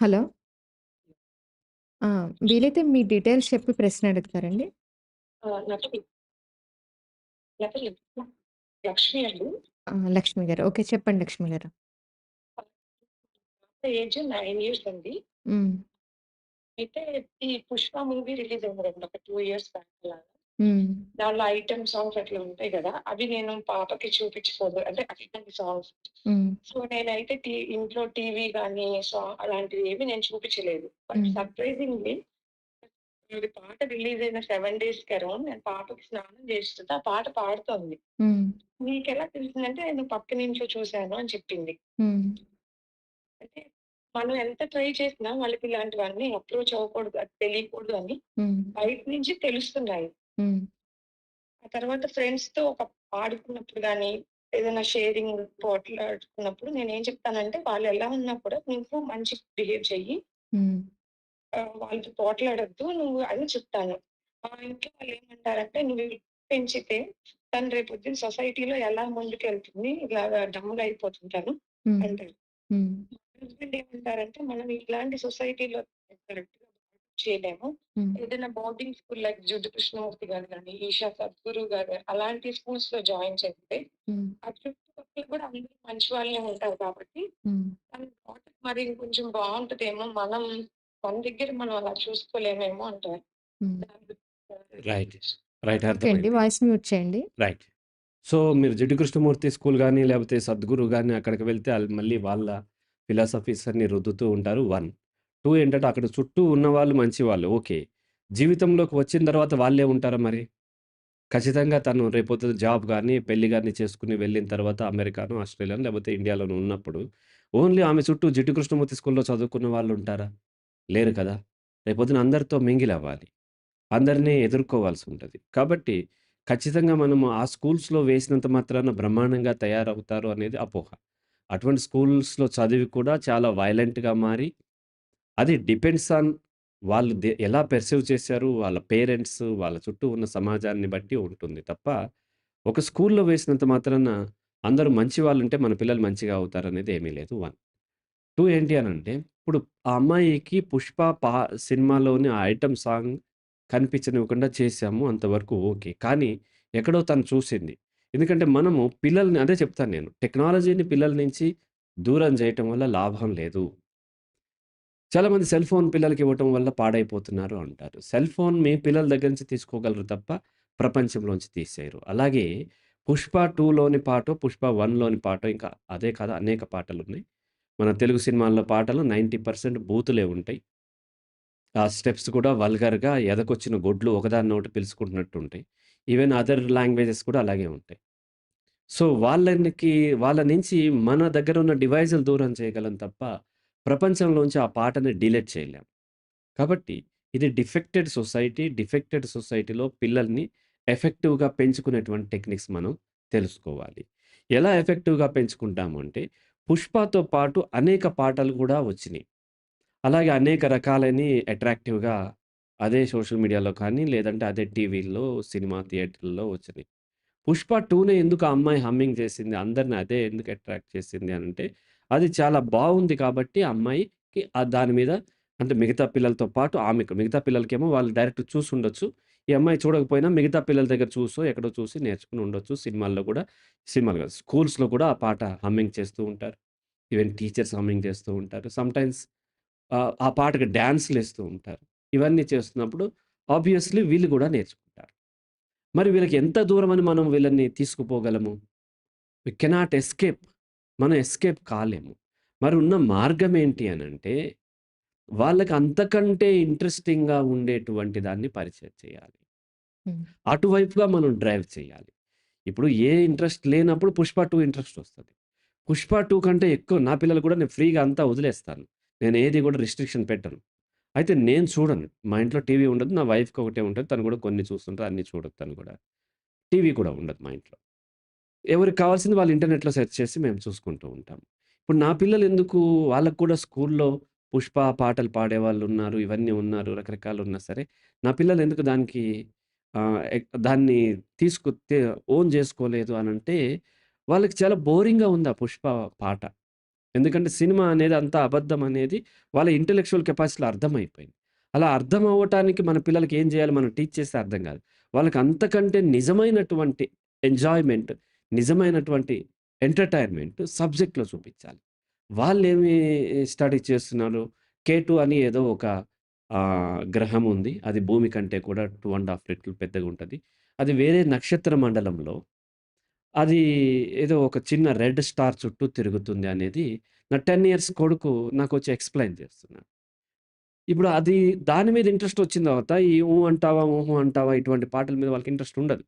Hello! ఆ! వీలైతే మీ details చెప్పి ప్రశ్న అడుగుతారండి? ఆ! లక్ష్మి. అండి. ఆ! లక్ష్మి గారు. ఓకే. చెప్పండి లక్ష్మి గారు. ఏజ్ 9 ఇయర్స్ అండి. హ్మ్. అయితే ఈ 'పుష్ప' మూవీ రిలీజ్ అయిందండి ఒక 2 ఇయర్స్ బ్యాక్ అలాగా. హ్మ్. దానిలో ఐటెమ్ సాంగ్స్ అట్లా ఉంటాయి గదా! అవి నేను పాపకి చూపించకూడదు. అంటే అట్లాంటి సాంగ్స్. సో, నేనైతే టీ ఇంట్లో టీవీ గానీ, సా అలాంటివి ఏవి నేను చూపించలేదు. బట్. సర్ప్రైజింగ్‌లీ అది పాట రిలీజ్ అయిన 7 డేస్‌కి అరౌండ్ నేను పాపకి స్నానం చేస్తుంటే ఆ పాట పాడుతోంది. హ్మ్. "నీకెలా తెలిసిందంటే నేను పక్కనింట్లో చూసాను" అని చెప్పింది. అంటే మనం ఎంత ట్రై చేసినా వాళ్ళకి ఇలాంటివన్నీ అప్రోచ్ అవ్వకూడదు. అది తెలియకూడదు అని. బయట నుంచి తెలుస్తున్నాయి. ఆ తర్వాత ఫ్రెండ్స్‌తో ఒక ఆడుకున్నప్పుడు గానీ, ఏదైనా షేరింగ్ పోట్లాడుకున్నప్పుడు నేనేం చెప్తానంటే వాళ్ళు ఎలా ఉన్నా కూడా నువ్వు మంచిగా బిహేవ్ చెయ్యి. ఆహ్, వాళ్ళతో పోట్లాడొద్దు నువ్వు అని చెప్తాను. మా ఇంట్లో వాళ్ళేమంటారంటే "నువ్వు పెంచితే తను రేపొద్దున సొసైటీలో ఎలా ముందుకెళ్తుంది? ఇలాగా డమ్‌గా అయిపోతుంటాను". అంటారు. హస్బెండ్ ఏమంటారంటే మనం ఇలాంటి సొసైటీలో చేయలేము. ఏదైనా బోర్డింగ్ స్కూల్ లైక్ జుట్టు కృష్ణమూర్తి గారు గాని, ఈషా సద్గురు గారు అలాంటి స్కూల్స్‌లో జాయిన్ చేస్తే. ఆ చుట్టుపక్కల కూడా అందరూ మంచి వాళ్ళే ఉంటారు కాబట్టి మరి ఇంకొంచెం బావుంటదేమో. మనం మన దగ్గర మనం అలా చూసుకోలేమేమో అంటారు. రైట్. రైట్. అర్థమైంది. వాయిస్ మ్యూట్ చేయండి. రైట్. సో, మీరు 'జిడ్డు కృష్ణమూర్తి' స్కూల్ గాని, లేపోతే 'సద్గురు' గాని అక్కడికి వెళ్తే మళ్ళీ వాళ్ళ ఫిలాసఫీస్ అన్నీ రుద్దుతూ ఉంటారు 1. టూ ఏంటంటే అక్కడ చుట్టూ ఉన్నవాళ్ళు మంచివాళ్ళు ఓకే. జీవితంలోకి వచ్చిన తర్వాత వాళ్ళే ఉంటారా మరి? ఖచ్చితంగా తను రేపొద్దున జాబ్ గాని, పెళ్ళి కానీ చేసుకుని వెళ్ళిన తర్వాత అమెరికానో, ఆస్ట్రేలియాను లేకపోతే ఇండియాలోనో ఉన్నప్పుడు ఓన్లీ ఆమె చుట్టూ 'జిడ్డు కృష్ణమూర్తి' స్కూల్‌లో చదువుకున్న వాళ్ళు ఉంటారా లేరు కదా! రేపొద్దున అందరితో మింగిల్ అవ్వాలి. అందరిని ఎదుర్కోవాల్సి ఉంటుంది కాబట్టి ఖచ్చితంగా మనము ఆ స్కూల్స్‌లో వేసినంత మాత్రాన బ్రహ్మాండంగా తయారవుతారు అనేది అపోహ. అటువంటి స్కూల్స్‌లో చదివి కూడా చాలా వైలెంట్గా మారి అది డిపెండ్స్ ఆన్ వాళ్ళు ఎలా పెర్సీవ్ చేశారు, వాళ్ళ పేరెంట్స్, వాళ్ళ చుట్టూ ఉన్న సమాజాన్ని బట్టి ఉంటుంది తప్ప, ఒక స్కూల్‌లో వేసినంత మాత్రాన అందరూ మంచి వాళ్ళుంటే మన పిల్లలు మంచిగా అవుతారనేది ఏమీ లేదు 1. 2 ఏంటి అనంటే, ఇప్పుడు ఆ అమ్మాయికి 'పుష్ప' పా సినిమాలోని ఆ ఐటెమ్ సాంగ్ కనిపించనివ్వకుండా చేశాము అంతవరకు ఓకే. కానీ ఎక్కడో తను చూసింది. ఎందుకంటే మనము పిల్లల్ని అదే చెప్తాను నేను. టెక్నాలజీని పిల్లల నుంచి దూరం చేయటం వల్ల లాభం లేదు. చాలామంది సెల్ ఫోన్ పిల్లలకి ఇవ్వటం వల్ల పాడైపోతున్నారు అంటారు. సెల్ ఫోన్ మీ పిల్లల దగ్గర నుంచి తీసుకోగలరు తప్ప ప్రపంచంలోంచి తీసేయరు. అలాగే 'పుష్ప టూలోని పాటో, 'పుష్ప వన్లోని పాటో ఇంకా అదే కాదు అనేక పాటలు ఉన్నాయి మన తెలుగు సినిమాల్లో పాటలు 90% బూతులే ఉంటాయి. ఆ స్టెప్స్ కూడా వల్గర్‌గా ఎదకొచ్చిన గొడ్లు ఒకదాన్నొకటి పిలుచుకుంటున్నట్టు ఉంటాయి. ఈవెన్ అదర్ లాంగ్వేజెస్ కూడా అలాగే ఉంటాయి. సో, వాళ్ళనికి వాళ్ళ నుంచి మన దగ్గర ఉన్న డివైజులు దూరం చేయగలం తప్ప, ప్రపంచంలోంచి ఆ పాటని డిలీట్ చేయలేం. కాబట్టి ఇది డిఫెక్టెడ్ సొసైటీ. డిఫెక్టెడ్ సొసైటీలో పిల్లల్ని ఎఫెక్టివ్‌గా పెంచుకునేటువంటి టెక్నిక్స్ మనం తెలుసుకోవాలి. ఎలా ఎఫెక్టివ్‌గా పెంచుకుంటాము అంటే, 'పుష్పతో' పాటు అనేక పాటలు కూడా వచ్చినియి. అలాగే అనేక రకాలని అట్రాక్టివ్‌గా అదే సోషల్ మీడియాలో కానీ, లేదంటే అదే టీవీల్లో, సినిమా థియేటర్‌లో వచ్చినియి. 'పుష్ప టూనే ఎందుకు ఆ అమ్మాయి హమ్మింగ్ చేసింది, అందరిని అదే ఎందుకు అట్రాక్ట్ చేసింది అనంటే, అది చాలా బాగుంది కాబట్టి ఆ అమ్మాయికి దాని మీద అంటే మిగతా పిల్లలతో పాటు ఆమెకు మిగతా పిల్లలకేమో వాళ్ళు డైరెక్ట్ చూసి ఉండొచ్చు ఈ అమ్మాయి చూడకపోయినా మిగతా పిల్లల దగ్గర చూసో, ఎక్కడో చూసి నేర్చుకుని ఉండొచ్చు. సినిమాల్లో కూడా సినిమాలు కాదు స్కూల్స్‌లో కూడా ఆ పాట హమ్మింగ్ చేస్తూ ఉంటారు. ఈవెన్ టీచర్స్ హమ్మింగ్ చేస్తూ ఉంటారు. సమ్‌టైమ్స్ ఆ ఆ పాటకి వేస్తూ ఉంటారు. ఇవన్నీ చేస్తున్నప్పుడు ఆబ్వియస్‌లీ వీళ్ళు కూడా నేర్చుకుంటారు. మరి వీళ్ళకి ఎంత దూరమని మనం వీళ్ళని తీసుకుపోగలము? We cannot escape. మనం ఎస్కేప్ కాలేము. మరి ఉన్న మార్గం ఏంటి అనంటే, వాళ్ళకి అంతకంటే ఇంట్రెస్టింగ్‌గా ఉండేటువంటి దాన్ని పరిచయం చేయాలి. అటువైపుగా మనం డ్రైవ్ చేయాలి. ఇప్పుడు ఏ ఇంట్రెస్ట్ లేనప్పుడు 'పుష్ప 2' ఇంట్రెస్ట్ వస్తది. 'పుష్ప 2' కంటే ఎక్కువ నా పిల్లలు కూడా నేను ఫ్రీగా అంతా వదిలేస్తాను. నేను ఏది కూడా రిస్ట్రిక్షన్ పెట్టను. అయితే నేను చూడను. మా ఇంట్లో టీవీ ఉండదు. నా వైఫ్‌కి ఒకటే ఉంటది. తను కూడా కొన్ని చూస్తుంటది. అన్నీ చూడదు తను కూడా. టీవీ కూడా ఉండదు మా ఇంట్లో. ఎవరికి కావాల్సింది వాళ్ళు ఇంటర్నెట్‌లో సెర్చ్ చేసి మేము చూసుకుంటూ ఉంటాం. ఇప్పుడు నా పిల్లలు ఎందుకు వాళ్ళకు కూడా స్కూల్‌లో 'పుష్ప' పాటలు పాడే వాళ్ళు ఉన్నారు ఇవన్నీ ఉన్నారు. రకరకాలు ఉన్నా సరే, నా పిల్లలు ఎందుకు దానికి దాన్ని తీసుకు ఓన్ చేసుకోలేదు అని అంటే వాళ్ళకి చాలా బోరింగ్‌గా ఉంది ఆ 'పుష్ప' పాట. ఎందుకంటే సినిమా అనేది అంత అబద్ధం అనేది వాళ్ళ ఇంటెలెక్చువల్ కెపాసిటీలో అర్థమైపోయింది. అలా అర్థం అవ్వటానికి మన పిల్లలకి ఏం చేయాలి మనం టీచ్ చేస్తే అర్థం కాదు. వాళ్ళకి అంతకంటే నిజమైనటువంటి ఎంజాయ్‌మెంట్, నిజమైనటువంటి ఎంటర్‌టైన్‌మెంట్ సబ్జెక్ట్‌లో చూపించాలి. వాళ్ళు ఏమి స్టడీ చేస్తున్నారు? కేటు అని ఏదో ఒక గ్రహం ఉంది. అది భూమి కంటే కూడా టూ అండ్ హాఫ్ రెట్లు ఉంటుంది అది వేరే నక్షత్ర మండలంలో అది ఏదో ఒక చిన్న రెడ్ స్టార్ చుట్టూ తిరుగుతుంది అనేది నా 10 ఇయర్స్ కొడుకు నాకు వచ్చి ఎక్స్‌ప్లెయిన్ చేస్తున్నాడు. ఇప్పుడు అది దాని మీద ఇంట్రెస్ట్ వచ్చిన తర్వాత ఈ ఊ అంటావా, ఊహు అంటావా ఇటువంటి పాటల మీద వాళ్ళకి ఇంట్రెస్ట్ ఉండదు.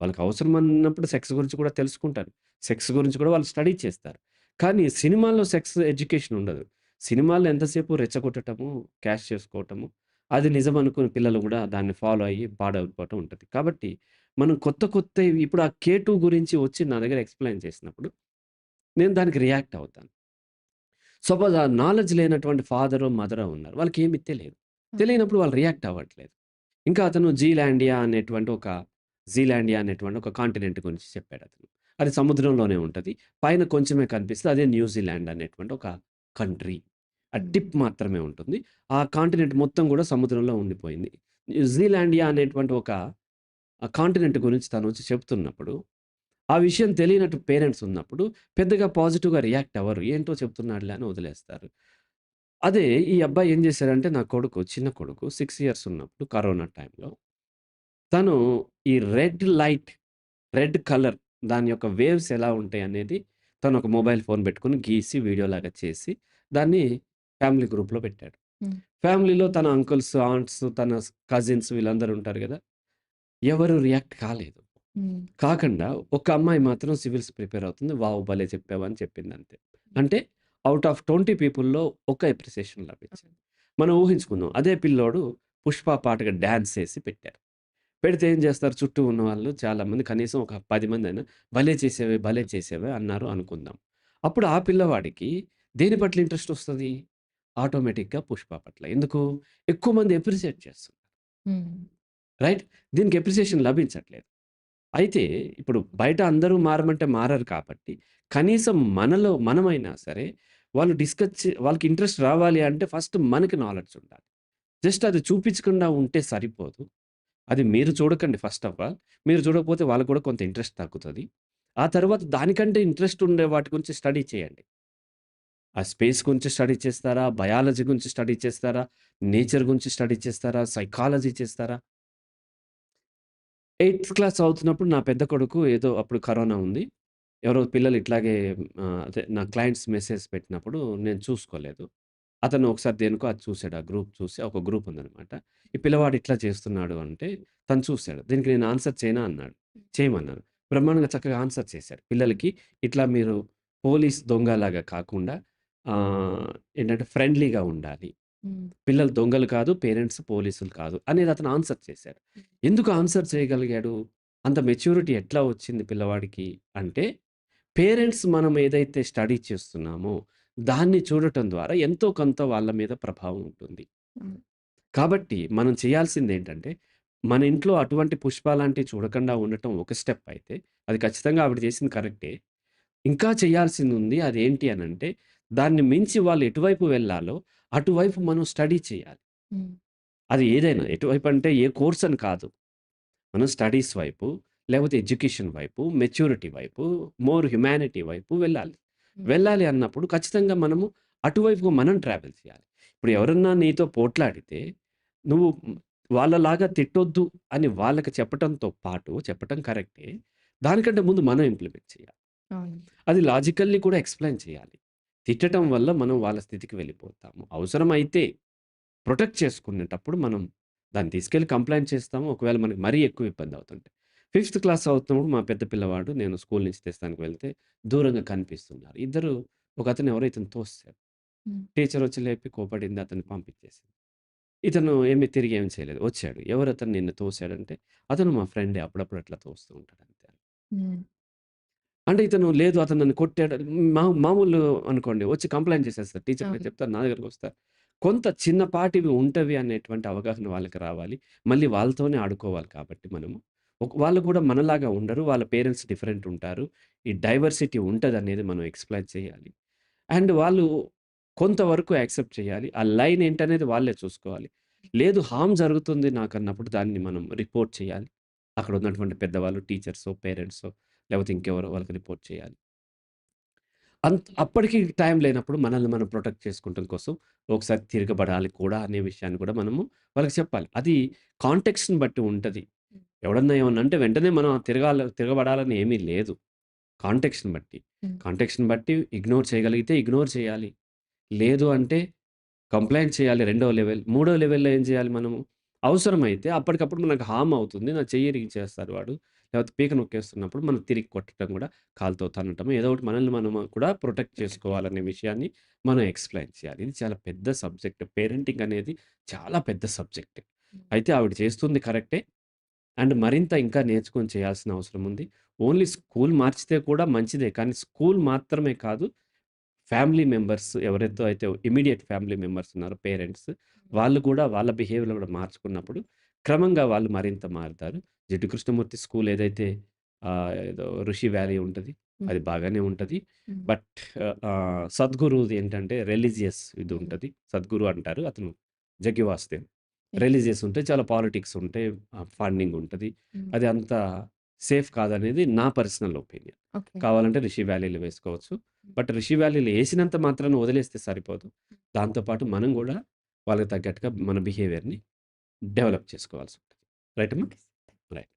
వాళ్ళకి అవసరం అన్నప్పుడు సెక్స్ గురించి కూడా తెలుసుకుంటారు. సెక్స్ గురించి కూడా వాళ్ళు స్టడీ చేస్తారు. కానీ సినిమాల్లో సెక్స్ ఎడ్యుకేషన్ ఉండదు. సినిమాల్లో ఎంతసేపు రెచ్చగొట్టటము, క్యాష్ చేసుకోవటము, అది నిజం అనుకుని పిల్లలు కూడా దాన్ని ఫాలో అయ్యి పాడైపోవటం ఉంటది. కాబట్టి మనం కొత్త కొత్తవి ఇప్పుడు ఆ కే2 గురించి వచ్చి నా దగ్గర ఎక్స్‌ప్లెయిన్ చేసినప్పుడు నేను దానికి రియాక్ట్ అవుతాను. సపోజ్ ఆ నాలెడ్జ్ లేనటువంటి ఫాదరో, మదరో ఉన్నారు. వాళ్ళకేమి తెలియదు. హ్మ్. తెలియనప్పుడు వాళ్ళు రియాక్ట్ అవ్వట్లేదు. ఇంకా అతను జీలాండియా అనేటువంటి ఒక జీలాండియా అనేటువంటి ఒక కాంటినెంట్ గురించి చెప్పాడతను. అది సముద్రంలోనే ఉంటది. పైన కొంచెమే కనిపిస్తది. అదే న్యూజిలాండ్ అనేటువంటి ఒక కంట్రీ. ఆ. టిప్ మాత్రమే ఉంటుంది. ఆ కాంటినెంట్ మొత్తం కూడా సముద్రంలో ఉండిపోయింది. న్యూజిలాండియా అనేటువంటి ఒక కాంటినెంట్ గురించి తనొచ్చి చెప్తున్నప్పుడు, ఆ విషయం తెలియనట్టు పేరెంట్స్ ఉన్నప్పుడు పెద్దగా పాజిటివ్‌గా రియాక్ట్ అవ్వరు. ఏంటో చెప్తున్నాడులే అని వదిలేస్తారు. అదే ఈ అబ్బాయి ఏం చేశాడంటే నా కొడుకు, చిన్న కొడుకు 6 ఇయర్స్ ఉన్నప్పుడు కరోనా టైంలో తను ఈ రెడ్ లైట్, రెడ్ కలర్ దాని యొక్క వేవ్స్ ఎలా ఉంటాయనేది తను ఒక మొబైల్ ఫోన్ పెట్టుకొని గీసి వీడియోలాగా చేసి దాన్ని ఫ్యామిలీ గ్రూప్‌లో పెట్టాడు. హ్మ్. ఫ్యామిలీలో తన అంకుల్స్, ఆంట్స్, తన కజిన్స్ వీళ్ళందరూ ఉంటారు గదా! ఎవరు రియాక్ట్ కాలేదు. హ్మ్. కాకుండా ఒక అమ్మాయి మాత్రం సివిల్స్ ప్రిపేర్ అవుతుంది. వావ్! భలే చెప్పావు అని చెప్పిందంతే. అంటే ఔట్ ఆఫ్ 20 పీపుల్‌లో ఒక అప్రిసియేషన్ లభించింది. మనం ఊహించుకుందాం. అదే పిల్లోడు 'పుష్ప' పాటకి డాన్స్ ఏసి పెట్టారు. పెడితే ఏం చేస్తారు చుట్టూ ఉన్నవాళ్ళు చాలామంది కనీసం ఒక 10 మందైనా భలే చేసావే, భలే చేసావే అన్నారు అనుకుందాం. అప్పుడు ఆ పిల్లవాడికి దేని పట్ల ఇంట్రెస్ట్ వస్తది? ఆటోమేటిక్‌గా 'పుష్ప' పట్ల. ఎందుకు? ఎక్కువ మంది అప్రిషియేట్ చేస్తున్నారు. రైట్? దీనికి అప్రిసియేషన్ లభించట్లేదు. అయితే ఇప్పుడు బయట అందరూ మారమంటే మారరు కాబట్టి, కనీసం మనలో మనమైనా సరే వాళ్ళు డిస్కస్ చే వాళ్ళకి ఇంట్రెస్ట్ రావాలి అంటే ఫస్ట్ మనకి నాలెడ్జ్ ఉండాలి. జస్ట్ అది చూపించకుండా ఉంటే సరిపోదు. అది మీరు చూడకండి ఫస్ట్ ఆఫ్ ఆల్. మీరు చూడకపోతే వాళ్ళకి కూడా కొంత ఇంట్రెస్ట్ తగ్గుతుంది ఆ తర్వాత దానికంటే ఇంట్రెస్ట్ ఉండే వాటి గురించి స్టడీ చేయండి. ఆ స్పేస్ గురించి స్టడీ చేస్తారా? బయాలజీ గురించి స్టడీ చేస్తారా? నేచర్ గురించి స్టడీ చేస్తారా? సైకాలజీ చేస్తారా? ఎయిత్ క్లాస్ చదువుతున్నప్పుడు నా పెద్ద కొడుకు ఏదో అప్పుడు కరోనా ఉంది. ఎవరో పిల్లలు ఇట్లాగే అదే నా క్లయింట్స్ మెసేజ్ పెట్టినప్పుడు నేను చూసుకోలేదు. అతను ఒకసారి దేనికో అది చూసాడు. ఆ గ్రూప్ చూసి ఒక గ్రూప్ ఉందనమాట. ఈ పిల్లవాడు ఇట్లా చేస్తున్నాడు అంటే తను చూసాడు. దీనికి నేను ఆన్సర్ చేయనా అన్నాడు. చేయమన్నాను. బ్రహ్మాండంగా చక్కగా ఆన్సర్ చేశాడు. పిల్లలకి ఇట్లా మీరు పోలీస్ దొంగలాగా కాకుండా ఏంటంటే ఫ్రెండ్లీగా ఉండాలి. పిల్లలు దొంగలు కాదు, పేరెంట్స్ పోలీసులు కాదు అనేది అతను ఆన్సర్ చేశాడు. ఎందుకు ఆన్సర్ చేయగలిగాడు? అంత మెచ్యూరిటీ ఎట్లా వచ్చింది పిల్లవాడికి అంటే, పేరెంట్స్ మనం ఏదైతే స్టడీ చేస్తున్నామో, దాన్ని చూడటం ద్వారా ఎంతో కొంత వాళ్ళ మీద ప్రభావం ఉంటుంది. కాబట్టి మనం చేయాల్సిందేంటంటే, మన ఇంట్లో అటువంటి 'పుష్ప' లాంటివి చూడకుండా ఉండటం ఒక స్టెప్ అయితే, అది ఖచ్చితంగా ఆవిడ చేసింది కరెక్టే. ఇంకా చేయాల్సిందుంది. అదేంటి అనంటే, దాన్ని మించి వాళ్ళు ఎటువైపు వెళ్ళాలో, అటువైపు మనం స్టడీ చేయాలి. అది ఏదైనా. ఎటువైపు అంటే ఏ కోర్స్ అని కాదు. మనం స్టడీస్ వైపు, లేకపోతే ఎడ్యుకేషన్ వైపు, మెచ్యూరిటీ వైపు, మోర్ హ్యుమానిటీ వైపు వెళ్ళాలి. వెళ్ళాలి అన్నప్పుడు ఖచ్చితంగా మనము అటువైపుగా మనం ట్రావెల్ చేయాలి. ఇప్పుడు ఎవరన్నా నీతో పోట్లాడితే, నువ్వు వాళ్ళలాగా తిట్టొద్దు అని వాళ్ళకి చెప్పటంతో పాటు, చెప్పటం కరెక్టే. దానికంటే ముందు మనం ఇంప్లిమెంట్ చేయాలి. అది లాజికల్లీ కూడా ఎక్స్‌ప్లెయిన్ చేయాలి. తిట్టటం వల్ల మనం వాళ్ళ స్థితికి వెళ్ళిపోతాము. అవసరమైతే ప్రొటెక్ట్ చేసుకునేటప్పుడు మనం దాన్ని తీసుకెళ్ళి కంప్లెయింట్ చేస్తాము. ఒకవేళ మనకి మరీ ఎక్కువ ఇబ్బంది అవుతుంటే. ఫిఫ్త్ క్లాస్ చదువుతున్నప్పుడు మా పెద్ద పిల్లవాడు నేను స్కూల్ నుంచి తెస్తానికి వెళ్తే దూరంగా కనిపిస్తున్నారు. ఇద్దరు ఒకతను ఎవరో ఇతన్ని తోసేసాడు. హ్మ్. టీచర్ వచ్చి లేపి కోపడింది. అతన్ని పంపించేసింది. ఇతను ఏమి తిరిగి ఏమి చేయలేదు. వచ్చాడు. ఎవరతను నిన్ను తోసాడంటే, అతను మా ఫ్రెండే అప్పుడప్పుడు అట్లా తోస్తూ ఉంటాడు అంతే. హ్మ్. అంటే ఇతను లేదు అతను నన్ను కొట్టాడు. మా మామూలు అనుకోండి. వచ్చి కంప్లెయింట్ చేసేస్తారు. టీచర్‌కి అవును. చెప్తారు. నా దగ్గరికొస్తారు. కొంత చిన్నపాటివి ఉంటవి అనేటువంటి అవగాహన వాళ్ళకి రావాలి. మళ్ళీ వాళ్ళతోనే ఆడుకోవాలి కాబట్టి మనము. వాళ్ళు కూడా మనలాగా ఉండరు. వాళ్ళ పేరెంట్స్ డిఫరెంట్ ఉంటారు. ఈ డైవర్సిటీ ఉంటుంది అనేది మనం ఎక్స్‌ప్లెయిన్ చేయాలి. అండ్ వాళ్ళు కొంతవరకు యాక్సెప్ట్ చేయాలి. ఆ లైన్ ఏంటనేది వాళ్ళే చూసుకోవాలి. లేదు హామ్ జరుగుతుంది నాకు అన్నప్పుడు దాన్ని మనం రిపోర్ట్ చేయాలి. అక్కడ ఉన్నటువంటి పెద్దవాళ్ళు టీచర్సో, పేరెంట్సో లేకపోతే ఇంకెవరో వాళ్ళకి రిపోర్ట్ చేయాలి. అంత అప్పటికి టైం లేనప్పుడు మనల్ని మనం ప్రొటెక్ట్ చేసుకుంటాం కోసం ఒకసారి తిరగబడాలి కూడా అనే విషయాన్ని కూడా మనము వాళ్ళకి చెప్పాలి. అది కాంటెక్స్ని బట్టి ఉంటుంది ఎవడన్నా ఏమన్నా అంటే వెంటనే మనం తిరగాల తిరగబడాలని ఏమీ లేదు. కాంటెక్స్ట్‌ని బట్టి. హ్మ్. కాంటెక్స్ట్‌ని బట్టి ఇగ్నోర్ చేయగలిగితే ఇగ్నోర్ చేయాలి. లేదు అంటే కంప్లెయింట్ చేయాలి రెండో లెవెల్. మూడో లెవెల్‌లో ఏం చేయాలి మనము? అవసరమైతే అప్పటికప్పుడు మనకు హార్మ్ అవుతుంది. నా చెయ్యి ఇరిగిచ్చేస్తాడు వాడు. లేకపోతే పీక నొక్కేస్తున్నప్పుడు మనం తిరిగి కొట్టడం కూడా కాలుతో తన్నటం ఏదో ఒకటి మనల్ని మనం కూడా ప్రొటెక్ట్ చేసుకోవాలనే విషయాన్ని మనం ఎక్స్‌ప్లెయిన్ చేయాలి. ఇది చాలా పెద్ద సబ్జెక్ట్. పేరెంటింగ్ అనేది చాలా పెద్ద సబ్జెక్ట్. అయితే ఆవిడ చేస్తుంది కరెక్టే. అండ్ మరింత ఇంకా నేర్చుకొని చేయాల్సిన అవసరం ఉంది. ఓన్లీ స్కూల్ మార్చితే కూడా మంచిదే. కానీ స్కూల్ మాత్రమే కాదు. ఫ్యామిలీ మెంబర్స్ ఎవరైతే అయితే ఇమ్మీడియేట్ ఫ్యామిలీ మెంబర్స్ ఉన్నారో పేరెంట్స్ వాళ్ళు కూడా వాళ్ళ బిహేవియర్ కూడా మార్చుకున్నప్పుడు క్రమంగా వాళ్ళు మరింత మారుతారు. జిడ్డు కృష్ణమూర్తి స్కూల్ ఏదైతే ఏదో ఋషి వ్యాలీ ఉంటది. అది బాగానే ఉంటది. బట్ సద్గురుది ఏంటంటే రిలీజియస్ ఇది. ఉంటది. సద్గురు అంటారు. అతను జగ్గి వాసుదేవ్. హ్మ్. రిలీజియస్ ఉంటాయి. చాలా పాలిటిక్స్ ఉంటాయి. ఆహ్, ఫండింగ్ ఉంటది. అది అంత సేఫ్ కాదనేది నా పర్సనల్ ఒపీనియన్. కావాలంటే రిషి వ్యాలీలో వేసుకోవచ్చు. బట్ రిషి వ్యాలీలో ఏసినంత మాత్రాన వదిలేస్తే సరిపోదు. దాంతో పాటు మనం గూడా వాళ్ళకి తగ్గట్టుగా మన బిహేవియర్‌ని డెవలప్ చేసుకోవాల్సి ఉంటది. రైట్ అమ్మా? రైట్.